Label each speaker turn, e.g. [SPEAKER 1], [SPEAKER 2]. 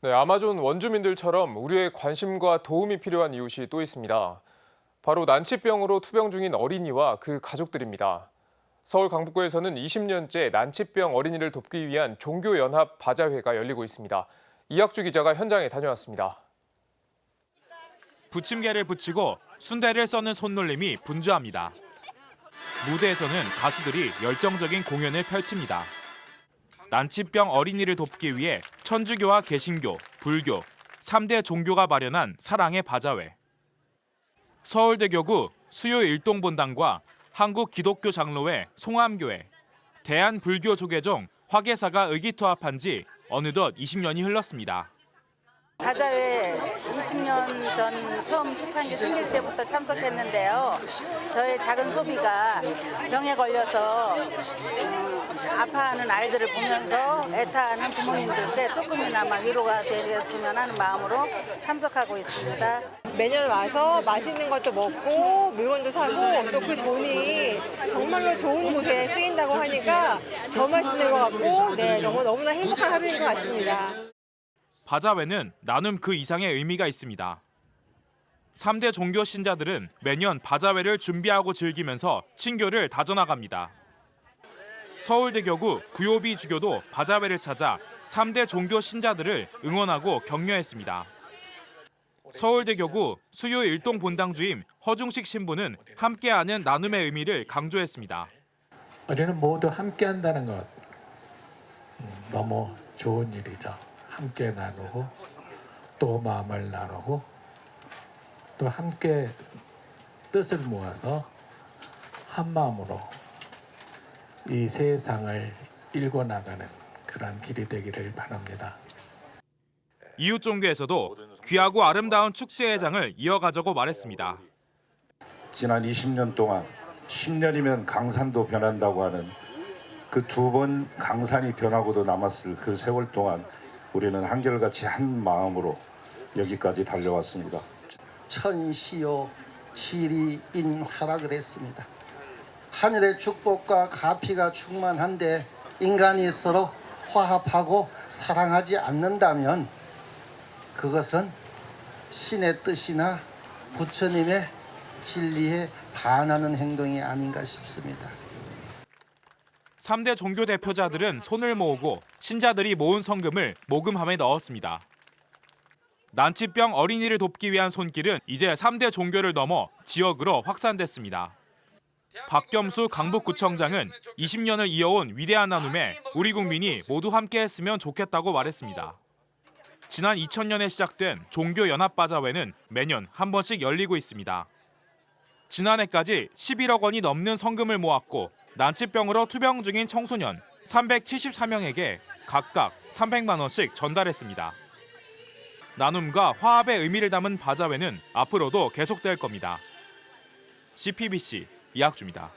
[SPEAKER 1] 네, 아마존 원주민들처럼 우리의 관심과 도움이 필요한 이웃이 또 있습니다. 바로 난치병으로 투병 중인 어린이와 그 가족들입니다. 서울 강북구에서는 20년째 난치병 어린이를 돕기 위한 종교연합 바자회가 열리고 있습니다. 이학주 기자가 현장에 다녀왔습니다.
[SPEAKER 2] 부침개를 붙이고 순대를 써는 손놀림이 분주합니다. 무대에서는 가수들이 열정적인 공연을 펼칩니다. 난치병 어린이를 돕기 위해 천주교와 개신교, 불교, 3대 종교가 마련한 사랑의 바자회. 서울대교구 수요 일동본당과 한국기독교 장로회 송암교회, 대한불교조계종 화계사가 의기투합한 지 어느덧 20년이 흘렀습니다.
[SPEAKER 3] 가자회 20년 전 처음 초창기 생길 때부터 참석했는데요. 저의 작은 소비가 병에 걸려서 음, 아파하는 아이들을 보면서 애타하는 부모님들께 조금이나마 위로가 되었으면 하는 마음으로 참석하고 있습니다.
[SPEAKER 4] 매년 와서 맛있는 것도 먹고 물건도 사고 또 그 돈이 정말로 좋은 곳에 쓰인다고 하니까 더 맛있는 것 같고 네 너무 너무나 행복한 하루인 것 같습니다.
[SPEAKER 2] 바자회는 나눔 그 이상의 의미가 있습니다. 3대 종교 신자들은 매년 바자회를 준비하고 즐기면서 친교를 다져나갑니다. 서울대교구 구요비 주교도 바자회를 찾아 3대 종교 신자들을 응원하고 격려했습니다. 서울대교구 수요 일동 본당 주임 허중식 신부는 함께하는 나눔의 의미를 강조했습니다.
[SPEAKER 5] 우리는 모두 함께 한다는 것 음, 너무 좋은 일이죠. 함께 나누고 또 마음을 나누고 또 함께 뜻을 모아서 한 마음으로 이 세상을 일궈 나가는 그런 길이 되기를 바랍니다.
[SPEAKER 2] 이웃 종교에서도 귀하고 아름다운 축제의 장을 이어가자고 말했습니다.
[SPEAKER 6] 지난 20년 동안 10년이면 강산도 변한다고 하는 그 두 번 강산이 변하고도 남았을 그 세월 동안 우리는 한결같이 한 마음으로 여기까지 달려왔습니다.
[SPEAKER 7] 천시요 치리인화라 그랬습니다. 하늘의 축복과 가피가 충만한데 인간이 서로 화합하고 사랑하지 않는다면 그것은 신의 뜻이나 부처님의 진리에 반하는 행동이 아닌가 싶습니다.
[SPEAKER 2] 3대 종교 대표자들은 손을 모으고 신자들이 모은 성금을 모금함에 넣었습니다. 난치병 어린이를 돕기 위한 손길은 이제 3대 종교를 넘어 지역으로 확산됐습니다. 박겸수 강북구청장은 20년을 이어온 위대한 나눔에 우리 국민이 모두 함께했으면 좋겠다고 말했습니다. 지난 2000년에 시작된 종교연합바자회는 매년 한 번씩 열리고 있습니다. 지난해까지 11억 원이 넘는 성금을 모았고 난치병으로 투병 중인 청소년 374명에게 각각 300만 원씩 전달했습니다. 나눔과 화합의 의미를 담은 바자회는 앞으로도 계속될 겁니다. CPBC 이학주입니다.